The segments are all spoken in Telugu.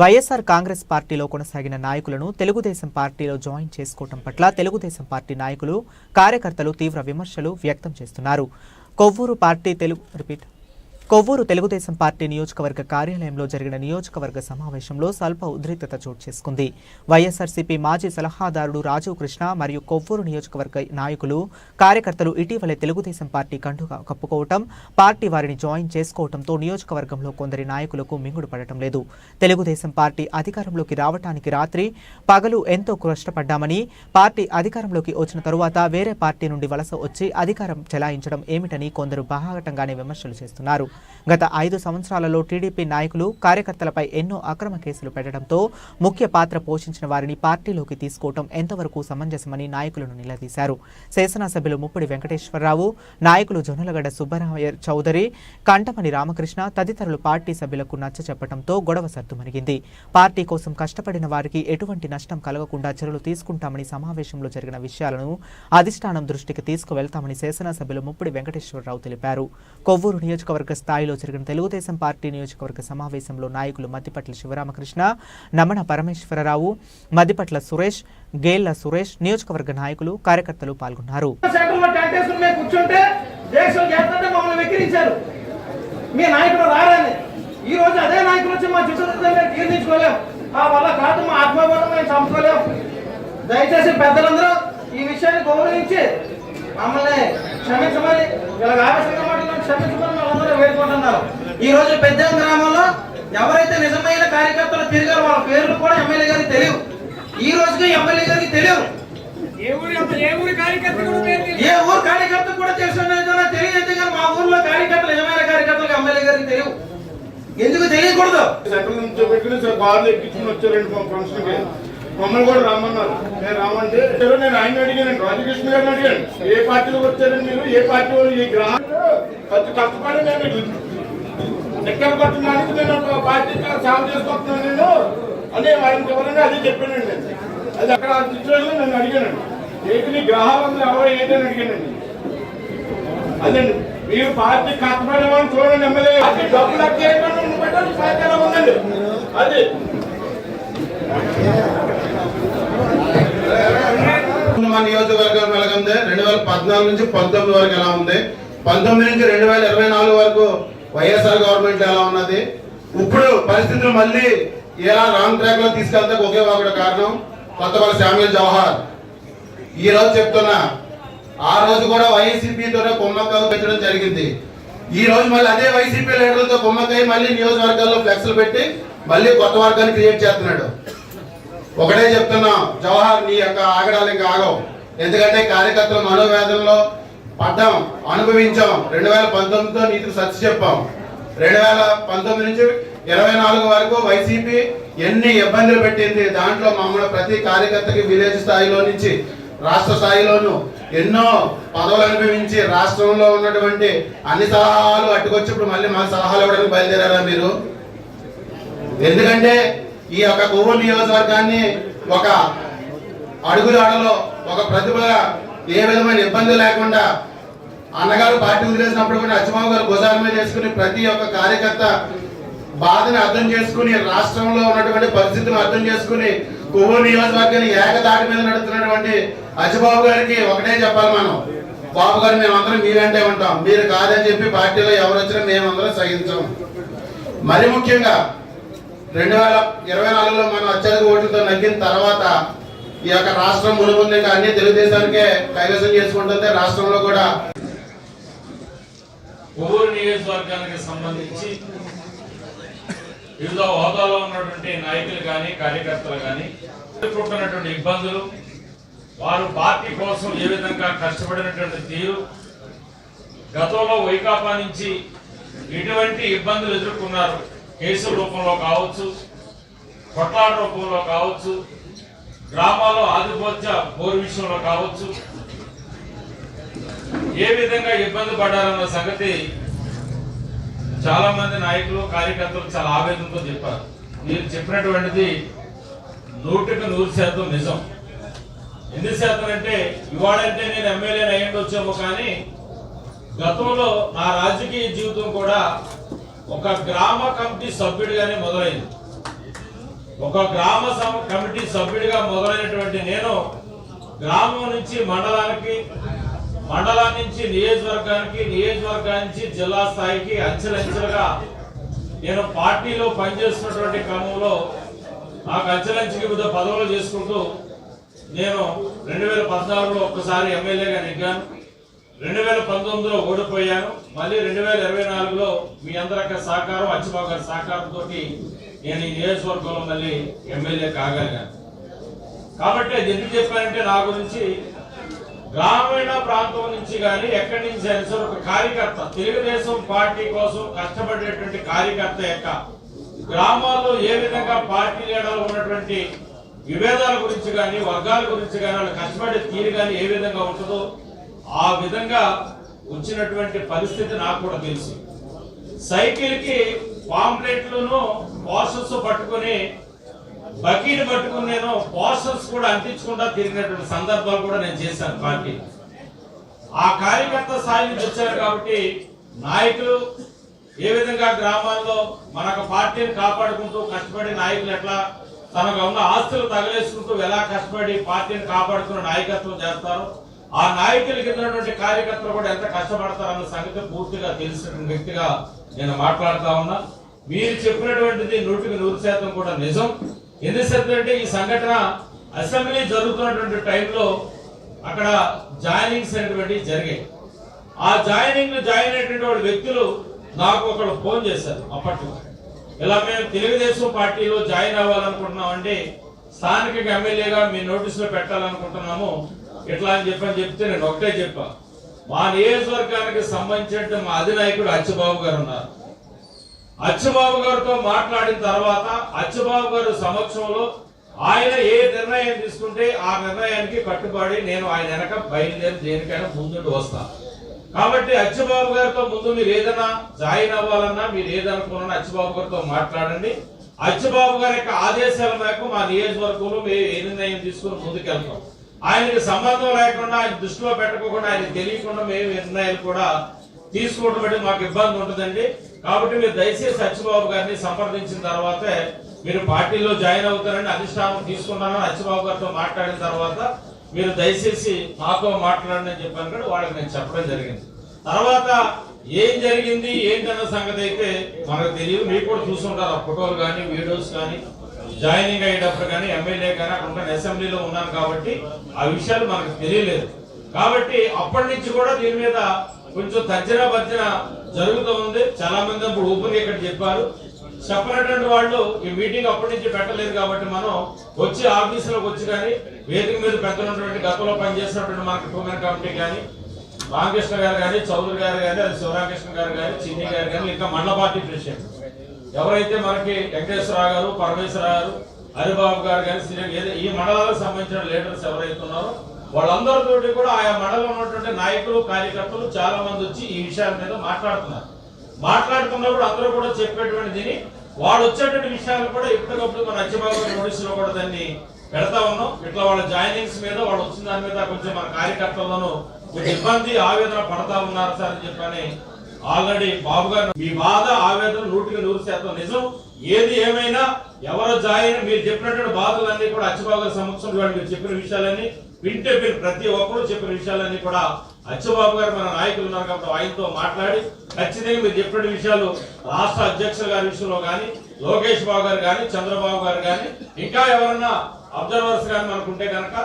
వైఎస్ఆర్ కాంగ్రెస్ పార్టీలో కొనసాగిన నాయకులను తెలుగుదేశం పార్టీలో జాయిన్ చేసుకోవటం పట్ల తెలుగుదేశం పార్టీ నాయకులు కార్యకర్తలు తీవ్ర విమర్శలు వ్యక్తం చేస్తున్నారు. Kovvuru party Telugu repeat. Kovvuru Telugu Desam party నియోజకవర్గ కార్యాలయంలో జరిగిన నియోజకవర్గ సమావేశంలో స్వల్ప ఉద్రిక్తత చోటు చేసుకుంది. వైఎస్ఆర్సీపీ మాజీ సలహాదారుడు రాజీవ్ కృష్ణ మరియు కొవ్వూరు నియోజకవర్గ నాయకులు కార్యకర్తలు ఇటీవలే తెలుగుదేశం పార్టీ కండుగా కప్పుకోవటం పార్టీ వారిని జాయిన్ చేసుకోవడంతో నియోజకవర్గంలో కొందరి నాయకులకు మింగుడు పడటం లేదు. తెలుగుదేశం పార్టీ అధికారంలోకి రావటానికి రాత్రి పగలు ఎంతో కష్టపడ్డామని పార్టీ అధికారంలోకి వచ్చిన తరువాత వేరే పార్టీ నుండి వలస వచ్చి అధికారం చెలాయించడం ఏమిటని కొందరు బాహాటంగానే విమర్శలు చేస్తున్నారు. గత ఐదు సంవత్సరాలలో టీడీపీ నాయకులు కార్యకర్తలపై ఎన్నో అక్రమ కేసులు పెట్టడంతో ముఖ్య పాత్ర పోషించిన వారిని పార్టీలోకి తీసుకోవటం ఎంతవరకు సమంజసమని నాయకులను నిలదీశారు. శాసనసభ్యులు ముప్పిడి వెంకటేశ్వరరావు నాయకులు జొన్నలగడ్డ సుబ్బరామయ్య చౌదరి కంటమని రామకృష్ణ తదితరులు పార్టీ సభ్యులకు నచ్చ చెప్పడంతో గొడవ సర్దుమణిగింది పార్టీ కోసం కష్టపడిన వారికి ఎటువంటి నష్టం కలగకుండా చర్యలు తీసుకుంటామని సమావేశంలో జరిగిన విషయాలను అధిష్టానం దృష్టికి తీసుకువెళ్తామని శాసనసభ్యులు ముప్పిడి వెంకటేశ్వరరావు తెలిపారు. కొవ్వూరు నియోజకవర్గ స్థాయిలో జరిగిన తెలుగుదేశం పార్టీ నియోజకవర్గ సమావేశంలో నాయకులు మద్దిపట్ల శివరామకృష్ణ నమన పరమేశ్వరరావు మద్దిపట్ల సురేష్ గేళ్ళ సురేష్ నియోజకవర్గ నాయకులు కార్యకర్తలు పాల్గొన్నారు. మీ నాయకుడు రారని. ఈ రోజు అదే నాయకులు వచ్చి మా చుట్టూ మేము తీర్చించుకోలేం ఆ వల్ల కాదు మా ఆత్మగౌరవం మేము చంపుకోలేం. దయచేసి పెద్దలందరూ ఈ విషయాన్ని గౌరవించి మమ్మల్ని క్షమించమని ఇలా ఆవేశంగా మాట్లాడి క్షమించమని వాళ్ళందరూ వేడుకుంటున్నారు. ఈ రోజు పెద్ద గ్రామంలో ఎవరైతే నిజమైన కార్యకర్తలు తిరిగారో వాళ్ళ పేర్లు కూడా ఎమ్మెల్యే గారికి తెలియవు. ఈ రోజుకి ఎమ్మెల్యే గారికి తెలియవు. ఏ ఊరి ఏ ఊరి కార్యకర్త కూడా పేరు తెలియదు. ఏ ఊరు కార్యకర్త కూడా తెలుసున్నదో తెలియదు కానీ మా ఊర్లో కార్యకర్తలు నిజమైన కార్యకర్తలకు ఎమ్మెల్యే గారికి తెలియదు ఎందుకు తెలియకూడదు? సెంట్రల్ నుంచి పెట్టుకుని సార్ కార్లు ఎక్కించుకుని వచ్చారండి మా ఫంక్షన్కి మమ్మల్ని కూడా రమ్మన్నారు. నేను రామంటే నేను ఆయన అడిగాను రాజకృష్ణ గారిని అడిగాను. ఏ పార్టీలో వచ్చారండి మీరు? ఏ పార్టీ వాళ్ళు? ఈ గ్రామం ఖర్చు కష్టపడి నేను ఎక్కడ పడుతున్నానికి నేను ఒక పార్టీ సేవ చేసుకుంటున్నాను నేను. అని ఆయన వివరంగా అదే చెప్పానండి నేను. అది అక్కడ ఆ సిచ్యువేషన్ నన్ను అడిగానండి. ఏంటి నీ గ్రహాలందరూ ఎవరో ఏంటని అడిగానండి. అదండి మీరు పార్టీ కష్టపడమని చూడండి ఎమ్మెల్యే. పార్టీ డబ్బులు అక్కడ పెట్టాలి పార్టీ ఎలా ఉందండి. అది. మన నియోజకవర్గం ఎలాగుంది రెండు వేల పద్నాలుగు నుంచి పంతొమ్మిది వరకు ఎలా ఉంది? పంతొమ్మిది నుంచి రెండు వేల ఇరవై నాలుగు వరకు వైఎస్ఆర్ గవర్నమెంట్ ఎలా ఉన్నది? ఇప్పుడు పరిస్థితులు మళ్ళీ ఎలా రాంగ్ ట్రాక్లో తీసుకెళ్తే ఒకే ఒకటి కారణం కొత్తపల్లి శామ్యుల్ జవహర్. ఈ రోజు చెప్తున్నా ఆ రోజు కూడా వైసీపీతోనే కుమ్మక్కలు పెట్టడం జరిగింది. ఈ రోజు మళ్ళీ అదే వైసీపీ లీడర్లతో కుమ్మక్కై మళ్ళీ నియోజకవర్గాల్లో ఫ్లెక్స్లు పెట్టి మళ్ళీ కొత్త వర్గాన్ని క్రియేట్ చేస్తున్నాడు. ఒకటే చెప్తున్నాం జవహర్ నీ యొక్క ఆగడాలు ఇంకా ఆగవు. ఎందుకంటే కార్యకర్తల మనోవేదంలో పడ్డాం అనుభవించాం. రెండు వేల పంతొమ్మిదితో నీకు సత్య చెప్పాం. రెండు వేల పంతొమ్మిది నుంచి ఇరవై నాలుగు వరకు వైసీపీ ఎన్ని ఇబ్బందులు పెట్టింది దాంట్లో మమ్మల్ని ప్రతి కార్యకర్తకి విలేజ్ స్థాయిలో నుంచి రాష్ట్ర స్థాయిలోనూ ఎన్నో పదవులు అనుభవించి రాష్ట్రంలో ఉన్నటువంటి అన్ని సలహాలు అట్టుకొచ్చి ఇప్పుడు మళ్ళీ మా సలహాలు ఇవ్వడానికి బయలుదేరారా మీరు? ఎందుకంటే ఈ యొక్క కొవ్వూరు నియోజకవర్గాన్ని ఒక అడుగుదాడలో ఒక ప్రతిభగా ఏ విధమైన ఇబ్బంది లేకుండా అన్నగారు పార్టీ వదిలేసినప్పుడు కూడా అచ్చమావు గారు భుజాల మీద ప్రతి ఒక్క కార్యకర్త బాధను అర్థం చేసుకుని రాష్ట్రంలో ఉన్నటువంటి పరిస్థితులు అర్థం చేసుకుని కొవ్వూరు నియోజకవర్గాన్ని ఏకదాటి మీద నడుస్తున్నటువంటి అచ్చబాబు గారికి ఒకటే చెప్పాలి మనం. బాబు గారు మేమందరం మీరంటే ఉంటాం. మీరు కాదని చెప్పి పార్టీలో ఎవరు వచ్చినా మేమందరం సహించాం. మరి ముఖ్యంగా రెండు వేల ఇరవై నాలుగులో మనం అత్యధిక ఓట్లతో నగ్గిన తర్వాత ఈ యొక్క రాష్ట్రం మునుముందు ఇంకా అన్ని తెలుగుదేశానికే కైవసం చేసుకుంటుంది రాష్ట్రంలో కూడా కొవ్వూరు నియోజకవర్గానికి సంబంధించి వివిధ హోదాలో ఉన్నటువంటి నాయకులు కానీ కార్యకర్తలు కానీ ఎదుర్కొంటున్నటువంటి ఇబ్బందులు వారు పార్టీ కోసం ఏ విధంగా కష్టపడినటువంటి తీరు గతంలో వైకాపా నుంచి ఎటువంటి ఇబ్బందులు ఎదుర్కొన్నారు కేసుల రూపంలో కావచ్చు కొట్లాట రూపంలో కావచ్చు గ్రామాల్లో ఆధిపత్య బోరు విషయంలో కావచ్చు ఏ విధంగా ఇబ్బంది పడాలన్న సంగతి చాలా మంది నాయకులు కార్యకర్తలు చాలా ఆవేదనతో చెప్పారు. మీరు చెప్పినటువంటిది నూటికి నూరు శాతం నిజం. ఎన్ని శాతం అంటే ఇవాళంటే నేను ఎమ్మెల్యే అయ్యిండొచ్చేమో కానీ గతంలో నా రాజకీయ జీవితం కూడా ఒక గ్రామ కమిటీ సభ్యుడిగానే మొదలైంది. ఒక గ్రామ కమిటీ సభ్యుడిగా మొదలైనటువంటి నేను గ్రామం నుంచి మండలానికి మండలం నుంచి నియోజకవర్గానికి నియోజకవర్గం నుంచి జిల్లా స్థాయికి అంచెలంచెలుగా నేను పార్టీలో పనిచేస్తున్నటువంటి క్రమంలో నాకు అంచెలంచెకి వివిధ పదవులు చేసుకుంటూ నేను రెండు వేల పద్నాలుగులో ఒక్కసారి ఎమ్మెల్యేగా నెగ్గాను. రెండు వేల పంతొమ్మిదిలో ఓడిపోయాను. మళ్ళీ రెండు వేల ఇరవై నాలుగులో మీ అందరి సహకారం అచ్చిబాబు గారి సహకారంతో నేను ఈ నియోజకవర్గంలో మళ్ళీ ఎమ్మెల్యే కాగలిగాను. కాబట్టి అది ఎందుకు చెప్పానంటే నా గురించి గ్రామీణ ప్రాంతం నుంచి కానీ ఎక్కడి నుంచి అయినా సరే ఒక కార్యకర్త తెలుగుదేశం పార్టీ కోసం కష్టపడేటువంటి కార్యకర్త యొక్క గ్రామాల్లో ఏ విధంగా పార్టీ లీడర్లు ఉన్నటువంటి విభేదాల గురించి కానీ వర్గాల గురించి కానీ వాళ్ళు కష్టపడే తీరు కానీ ఏ విధంగా ఉంటుందో ఆ విధంగా వచ్చినటువంటి పరిస్థితి నాకు కూడా తెలుసు. సైకిల్కి పాంప్లెట్లను పోస్టర్స్ పట్టుకొని బకీని పట్టుకుని నేను పోస్టర్స్ కూడా అంటించకుండా తిరిగినటువంటి సందర్భాలు కూడా నేను చేశాను పార్టీ. ఆ కార్యకర్త స్థాయి నుంచి వచ్చారు కాబట్టి నాయకులు ఏ విధంగా గ్రామాల్లో మనకు పార్టీని కాపాడుకుంటూ కష్టపడి నాయకులు ఎట్లా తనకు ఉన్న ఆస్తులు తగలేసుకుంటూ ఎలా కష్టపడి పార్టీని కాపాడుకున్న నాయకత్వం చేస్తారు ఆ నాయకుల కింద ఉన్నటువంటి కార్యకర్తలు కూడా ఎంత కష్టపడతారన్న సంగతి పూర్తిగా తెలిసిన వ్యక్తిగా నేను మాట్లాడుతా ఉన్నా. మీరు చెప్పినటువంటిది నూటికి నూరు శాతం కూడా నిజం. ఎందుకు శాతం అంటే ఈ సంఘటన అసెంబ్లీ జరుగుతున్నటువంటి టైంలో అక్కడ జాయినింగ్స్ అనేటువంటివి జరిగాయి ఆ జాయినింగ్ జాయిన్ అయినటువంటి వ్యక్తులు నాకు ఒకడు ఫోన్ చేశారు అప్పట్లో. ఇలా మేము తెలుగుదేశం పార్టీలో జాయిన్ అవ్వాలనుకుంటున్నాం అంటే స్థానిక ఎమ్మెల్యేగా మీ నోటీసులో పెట్టాలనుకుంటున్నాము. ఇట్లా అని చెప్పని చెప్తే నేను ఒకటే చెప్పా. మా నియోజకవర్గానికి సంబంధించిన మా అధినాయకుడు అచ్చబాబు గారు ఉన్నారు. అచ్చబాబు గారితో మాట్లాడిన తర్వాత అచ్చబాబు గారు సమక్షంలో ఆయన ఏ నిర్ణయం తీసుకుంటే ఆ నిర్ణయానికి కట్టుబడి నేను ఆయన వెనక బయలుదేరి దేనికైనా ముందుండి వస్తా. కాబట్టి అచ్చబాబు గారితో ముందు మీరు ఏదైనా జాయిన్ అవ్వాలన్నా మీరు ఏదనుకున్నా అచ్చబాబు గారితో మాట్లాడండి. అచ్చబాబు గారి యొక్క ఆదేశాల మేరకు మా నియోజకవర్గంలో మేము ఏ నిర్ణయం తీసుకుని ముందుకెళ్తాం. ఆయనకి సంబంధం లేకుండా ఆయన దృష్టిలో పెట్టుకోకుండా ఆయన తెలియకుండా మేము నిర్ణయాలు కూడా తీసుకోవడం మాకు ఇబ్బంది ఉంటుందండి. కాబట్టి మీరు దయచేసి సత్యబాబు గారిని సంప్రదించిన తర్వాతే మీరు పార్టీలో జాయిన్ అవుతారని అధిష్టానం తీసుకున్నానని అచ్చిబాబు గారితో మాట్లాడిన తర్వాత మీరు దయచేసి మాతో మాట్లాడండి అని చెప్పాను కూడా వాళ్ళకి నేను చెప్పడం జరిగింది. తర్వాత ఏం జరిగింది ఏంటన్న సంగతి అయితే మనకు తెలియదు. మీరు కూడా చూస్తుంటారు ఆ ఫోటోలు కానీ వీడియోస్ కానీ జాయినింగ్ అయ్యేటప్పుడు కానీ ఎమ్మెల్యే కానీ అక్కడ అసెంబ్లీలో ఉన్నాను కాబట్టి ఆ విషయాలు మనకు తెలియలేదు. కాబట్టి అప్పటి నుంచి కూడా దీని మీద కొంచెం తర్జన భర్జన జరుగుతూ ఉంది. చాలా మంది అప్పుడు ఓపెన్ ఇక్కడ చెప్పారు. చెప్పినటువంటి వాళ్ళు ఈ మీటింగ్ అప్పటి నుంచి పెట్టలేదు కాబట్టి మనం వచ్చి ఆఫీసులోకి వచ్చి కానీ వేదిక మీద పెద్దనటువంటి గతంలో పనిచేసినటువంటి మనకి టూమెన్ కమిటీ కానీ రామకృష్ణ గారు కానీ చౌదరి గారు కానీ అది శివరామకృష్ణ గారు కానీ చిన్ని గారు కానీ ఇంకా మండల పార్టీ ప్రెసిడెంట్. ఎవరైతే మనకి వెంకటేశ్వరరావు గారు పరమేశ్వరరావు గారు హరిబాబు గారు కానీ శ్రీ ఈ మండలాలకు సంబంధించిన లీడర్స్ ఎవరైతే ఉన్నారో వాళ్ళందరితోటి కూడా ఆయా మండలంలో ఉన్నటువంటి నాయకులు కార్యకర్తలు చాలా మంది వచ్చి ఈ విషయాల మీద మాట్లాడుతున్నారు. మాట్లాడుతున్నప్పుడు అందరూ కూడా చెప్పేటువంటి దీని వాళ్ళు వచ్చేటువంటి విషయాలు కూడా ఎప్పటికప్పుడు మన అచ్చిబాబు గారి నోటీసులో కూడా దాన్ని పెడతా ఉన్నాం. ఇట్లా వాళ్ళ జాయినింగ్స్ మీద వాళ్ళు వచ్చిన దాని మీద కొంచెం మన కార్యకర్తలను కొంచెం ఇబ్బంది ఆవేదన పడతా ఉన్నారు సార్ అని చెప్పని ఆల్రెడీ బాబు గారు మీ బాధ ఆవేదన నూటికి నూరు శాతం నిజం. ఏది ఏమైనా ఎవరు జాయిన్ మీరు చెప్పినటువంటి బాధలన్నీ కూడా అచ్చిబాబు గారి సమక్షంలో మీరు చెప్పిన విషయాలన్నీ వింటే మీరు ప్రతి ఒక్కరు చెప్పిన విషయాలన్నీ కూడా అచ్చబాబు గారు మన నాయకులు ఉన్నారు కాబట్టి ఆయనతో మాట్లాడి ఖచ్చితంగా మీరు చెప్పిన విషయాలు రాష్ట్ర అధ్యక్షుల గారి విషయంలో కానీ లోకేష్ బాబు గారు కానీ చంద్రబాబు గారు కానీ ఇంకా ఎవరన్నా అబ్జర్వర్స్ కానీ మనకుంటే కనుక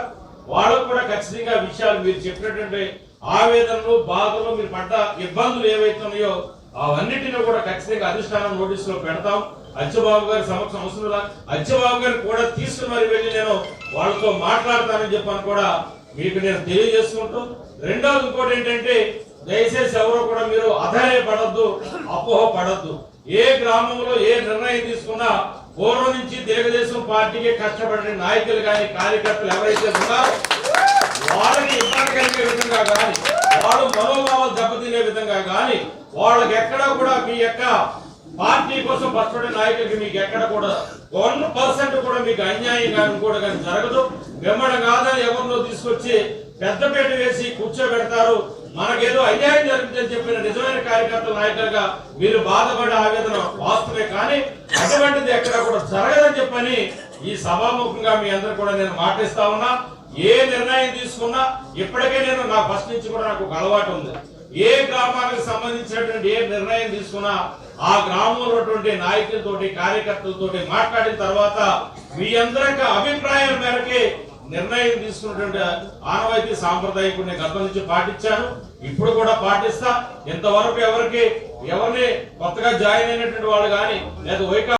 వాళ్ళకు కూడా ఖచ్చితంగా విషయాలు మీరు చెప్పినటువంటి ఆవేదనలు బాధలు మీరు పడ్డ ఇబ్బందులు ఏవైతున్నాయో అవన్నిటిని కూడా ఖచ్చితంగా అధిష్టానం నోటీసులో పెడతాం. అచ్చబాబు గారి సమక్షం అవసరం లా- అచ్చబాబు గారిని కూడా తీసుకుని మరి వెళ్ళి నేను వాళ్ళతో మాట్లాడతానని చెప్పని కూడా మీకు నేను తెలియజేసుకుంటూ. రెండవది ఇంకోటి ఏంటంటే దయచేసి ఎవరు కూడా మీరు అధైర్యపడద్దు అపోహ పడద్దు ఏ గ్రామంలో ఏ నిర్ణయం తీసుకున్నా పూర్వం నుంచి తెలుగుదేశం పార్టీకి కష్టపడిన నాయకులు కానీ కార్యకర్తలు ఎవరైతే ఉన్నారో వాళ్ళకి ఇబ్బంది కలిగే విధంగా కానీ వాళ్ళు మనోభావాలు దెబ్బతినే విధంగా కానీ వాళ్ళకి ఎక్కడ కూడా మీ యొక్క పార్టీ కోసం పట్టుబడే నాయకులకి మీకు ఎక్కడ కూడా వన్ పర్సెంట్ కూడా మీకు అన్యాయం కానీ కూడా కానీ జరగదు. మిమ్మల్ని కాదని ఎవరినో తీసుకొచ్చి పెద్దపేట వేసి కూర్చోబెడతారు. మనకేదో అన్యాయం జరుగుతుందని చెప్పిన నిజమైన కార్యకర్తల నాయకులుగా మీరు బాధపడే ఆవేదన వాస్తవే కానీ అటువంటిది ఎక్కడ కూడా జరగదని చెప్పని ఈ సభాముఖంగా మీ అందరు కూడా నేను మాటిస్తా ఉన్నా. ఏ నిర్ణయం తీసుకున్నా ఇప్పటికే నేను నా ఫస్ట్ నుంచి కూడా నాకు ఒక అలవాటు ఉంది. ఏ గ్రామానికి సంబంధించినటువంటి ఏ నిర్ణయం తీసుకున్నా ఆ గ్రామంలో ఉన్నటువంటి నాయకులతోటి కార్యకర్తలతోటి మాట్లాడిన తర్వాత మీ అందరి అభిప్రాయం మేరకే నిర్ణయం తీసుకున్నటువంటి ఆనవాయితీ సాంప్రదాయం నేను గతం నుంచి పాటించాను. ఇప్పుడు కూడా పాటిస్తా. ఇంతవరకు ఎవరికి ఎవరిని కొత్తగా జాయిన్ అయినటువంటి వాళ్ళు కానీ లేదా వైకా